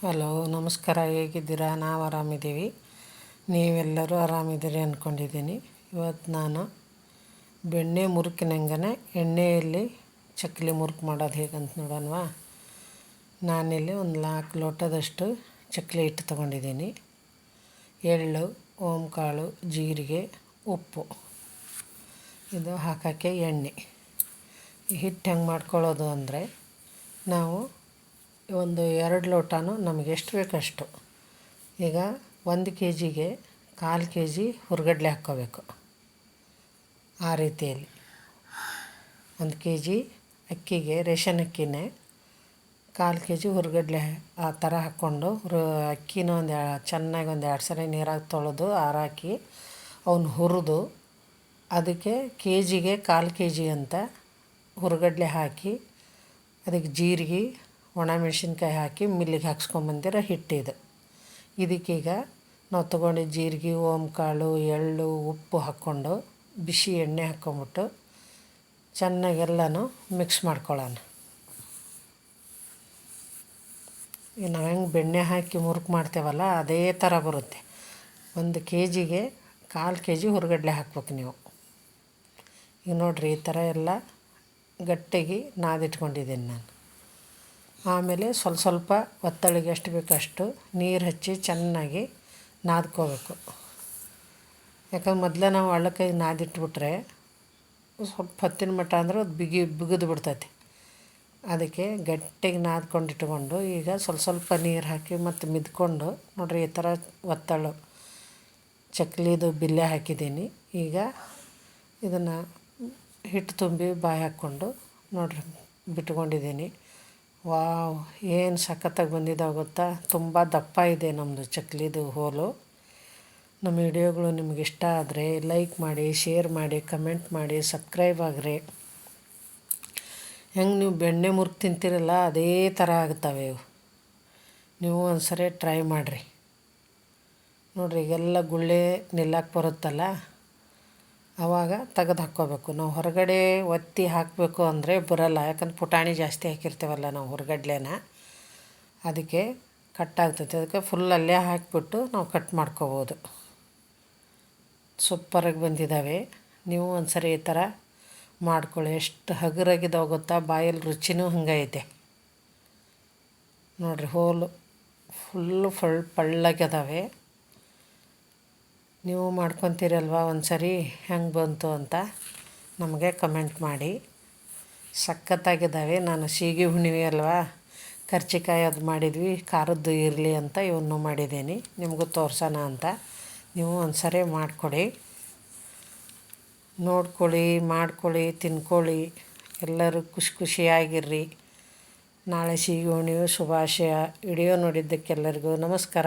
Hello, ನಮಸ್ಕಾರ, ಹೇಗಿದ್ದೀರಾ? ನಾವು ಆರಾಮಿದ್ದೀವಿ. ನೀವೆಲ್ಲರೂ ಆರಾಮಿದ್ದೀರಿ ಅಂದ್ಕೊಂಡಿದ್ದೀನಿ. ಇವತ್ತು ನಾನು ಬೆಣ್ಣೆ ಮುರುಕಿನಂಗೆ ಎಣ್ಣೆಯಲ್ಲಿ ಚಕ್ಕಲಿ ಮುರುಕು ಮಾಡೋದು ಹೇಗಂತ ನೋಡೋಣವಾ? ನಾನಿಲ್ಲಿ ಒಂದು ನಾಲ್ಕು ಲೋಟದಷ್ಟು ಚಕ್ಕಲಿ ಹಿಟ್ಟು ತೊಗೊಂಡಿದ್ದೀನಿ. ಎಳ್ಳು, ಓಂಕಾಳು, ಜೀರಿಗೆ, ಉಪ್ಪು. ಇದು ಹಾಕೋಕ್ಕೆ ಎಣ್ಣೆ. ಹಿಟ್ಟು ಹೆಂಗೆ ಮಾಡ್ಕೊಳ್ಳೋದು ಅಂದರೆ ನಾವು ಒಂದು ಎರಡು ಲೋಟನೂ ನಮಗೆ ಎಷ್ಟು ಬೇಕಷ್ಟು ಈಗ ಒಂದು ಕೆ ಜಿಗೆ ಕಾಲು ಕೆ ಜಿ ಹುರ್ಗಡ್ಲೆ ಹಾಕ್ಕೋಬೇಕು. ಆ ರೀತಿಯಲ್ಲಿ. ಒಂದು ಕೆ ಜಿ ಅಕ್ಕಿಗೆ ರೇಷನ್ ಅಕ್ಕಿನೇ ಕಾಲು ಕೆ ಜಿ ಹುರ್ಗಡ್ಲೆ ಆ ಥರ ಹಾಕ್ಕೊಂಡು ಅಕ್ಕಿನ ಒಂದು ಚೆನ್ನಾಗಿ ಒಂದು ಎರಡು ಸರಿ ನೀರಾಗಿ ತೊಳೆದು ಆರಾಕಿ ಅವನ್ನ ಹುರಿದು ಅದಕ್ಕೆ ಕೆ ಜಿಗೆ ಕಾಲು ಕೆ ಜಿ ಅಂತ ಹುರ್ಗಡ್ಲೆ ಹಾಕಿ ಅದಕ್ಕೆ ಜೀರಿಗೆ ಒಣಮೆಣ್ಸಿನ್ಕಾಯಿ ಹಾಕಿ ಮಿಲ್ಲಿಗೆ ಹಾಕ್ಸ್ಕೊಂಬಂದಿರೋ ಹಿಟ್ಟಿದು ಇದಕ್ಕೀಗ ನಾವು ತೊಗೊಂಡಿದ್ದ ಜೀರಿಗೆ, ಓಂಕಾಳು, ಎಳ್ಳು, ಉಪ್ಪು ಹಾಕ್ಕೊಂಡು ಬಿಸಿ ಎಣ್ಣೆ ಹಾಕ್ಕೊಂಬಿಟ್ಟು ಚೆನ್ನಾಗೆಲ್ಲನೂ ಮಿಕ್ಸ್ ಮಾಡ್ಕೊಳ್ಳೋಣ. ಈಗ ನಾವು ಹೆಂಗೆ ಬೆಣ್ಣೆ ಹಾಕಿ ಮುರುಕು ಮಾಡ್ತೇವಲ್ಲ, ಅದೇ ಥರ ಬರುತ್ತೆ. ಒಂದು ಕೆ ಜಿಗೆ ಕಾಲು ಕೆ ಜಿ ಹುರ್ಗಡ್ಲೆ ಹಾಕ್ಬೇಕು ನೀವು. ಈಗ ನೋಡಿರಿ ಈ ಥರ ಎಲ್ಲ ಗಟ್ಟಿಗೆ ನಾದಿಟ್ಕೊಂಡಿದ್ದೀನಿ ನಾನು. ಆಮೇಲೆ ಸ್ವಲ್ಪ ಸ್ವಲ್ಪ ಒತ್ತಳಿಗೆ ಎಷ್ಟು ಬೇಕೋ ಅಷ್ಟು ನೀರು ಹಚ್ಚಿ ಚೆನ್ನಾಗಿ ನಾದ್ಕೋಬೇಕು. ಯಾಕಂದ್ರೆ ಮೊದಲೇ ನಾವು ಹಳ್ಳಕ್ಕಾಗಿ ನಾದಿಟ್ಬಿಟ್ರೆ ಸ್ವಲ್ಪ ಹೊತ್ತಿನ ಮಟ್ಟ ಅಂದ್ರೆ ಅದು ಬಿಗಿ ಬಿಗಿದು ಬಿಡ್ತೈತಿ. ಅದಕ್ಕೆ ಗಟ್ಟಿಗೆ ನಾದ್ಕೊಂಡು ಇಟ್ಕೊಂಡು ಈಗ ಸ್ವಲ್ಪ ಸ್ವಲ್ಪ ನೀರು ಹಾಕಿ ಮತ್ತು ಮಿದ್ಕೊಂಡು ನೋಡಿರಿ ಈ ಥರ ಒತ್ತಳು. ಚಕ್ಲಿದು ಬಿಲ್ಲೆ ಹಾಕಿದ್ದೀನಿ. ಈಗ ಇದನ್ನು ಹಿಟ್ಟು ತುಂಬಿ ಬಾಯಿ ಹಾಕ್ಕೊಂಡು ನೋಡಿರಿ ಬಿಟ್ಕೊಂಡಿದ್ದೀನಿ. ವಾವ್, ಏನು ಸಖತ್ತಾಗಿ ಬಂದಿದ್ದಾವೆ ಗೊತ್ತಾ? ತುಂಬ ದಪ್ಪ ಇದೆ ನಮ್ಮದು ಚಕ್ಲಿದು ಹೋಲು. ನಮ್ಮ ವಿಡಿಯೋಗಳು ನಿಮ್ಗೆ ಇಷ್ಟ ಆದರೆ ಲೈಕ್ ಮಾಡಿ, ಶೇರ್ ಮಾಡಿ, ಕಮೆಂಟ್ ಮಾಡಿ, ಸಬ್ಸ್ಕ್ರೈಬ್ ಆಗ್ರಿ. ಹೆಂಗೆ ನೀವು ಬೆಣ್ಣೆ ಮುರ್ಕು ತಿಂತೀರಲ್ಲ, ಅದೇ ಥರ ಆಗ್ತವೆ ಇವು. ನೀವು ಒಂದ್ಸರಿ ಟ್ರೈ ಮಾಡಿರಿ. ನೋಡಿರಿ, ಈಗೆಲ್ಲ ಗುಳ್ಳೆ ನಿಲ್ಲಕ್ಕೆ ಬರುತ್ತಲ್ಲ? ಆವಾಗ ತೆಗೆದು ಹಾಕ್ಕೋಬೇಕು. ನಾವು ಹೊರಗಡೆ ಒತ್ತಿ ಹಾಕಬೇಕು ಅಂದರೆ ಬರಲ್ಲ. ಯಾಕಂದ್ರೆ ಪುಟಾಣಿ ಜಾಸ್ತಿ ಹಾಕಿರ್ತೀವಲ್ಲ ನಾವು ಹೊರಗಡ್ಲೆನ. ಅದಕ್ಕೆ ಕಟ್ ಆಗ್ತೈತೆ. ಅದಕ್ಕೆ ಫುಲ್ ಅಲ್ಲೇ ಹಾಕಿಬಿಟ್ಟು ನಾವು ಕಟ್ ಮಾಡ್ಕೋಬೋದು. ಸೂಪರಾಗಿ ಬಂದಿದ್ದಾವೆ ನೀವು ಒಂದು ಸರಿ ಈ ಥರ ಮಾಡ್ಕೊಳ್ಳಿ. ಎಷ್ಟು ಹಗುರಾಗಿದ್ದಾವೆ ಗೊತ್ತಾ? ಬಾಯಲ್ಲಿ ರುಚಿನೂ ಹಂಗೈತೆ. ನೋಡಿರಿ, ಹೋಲು ಫುಲ್ಲು ಫಳ್ ಪಳ್ಳಗಿದಾವೆ ನೀವು ಮಾಡ್ಕೊತೀರಲ್ವ ಒಂದು ಸರಿ ಹೆಂಗೆ ಬಂತು ಅಂತ ನಮಗೆ ಕಮೆಂಟ್ ಮಾಡಿ. ಸಖತ್ತಾಗಿದ್ದಾವೆ. ನಾನು ಸೀಗಿ ಹುಣ್ಣಿಮೆ ಅಲ್ವಾ? ಕರ್ಚಿಕಾಯಿ ಅದು ಮಾಡಿದ್ವಿ. ಖಾರದ್ದು ಇರಲಿ ಅಂತ ಇವನ್ನು ಮಾಡಿದ್ದೀನಿ. ನಿಮಗೂ ತೋರ್ಸೋಣ ಅಂತ. ನೀವು ಒಂದು ಸರಿ ಮಾಡಿಕೊಡಿ. ನೋಡ್ಕೊಳ್ಳಿ, ಮಾಡ್ಕೊಳ್ಳಿ, ತಿನ್ಕೊಳ್ಳಿ. ಎಲ್ಲರೂ ಖುಷಿ ಖುಷಿಯಾಗಿರ್ರಿ. ನಾಳೆ ಸೀಗೆ ಹುಣ್ಣಿಮೆ ಶುಭಾಶಯ. ವಿಡಿಯೋ ನೋಡಿದ್ದಕ್ಕೆಲ್ಲರಿಗೂ ನಮಸ್ಕಾರ.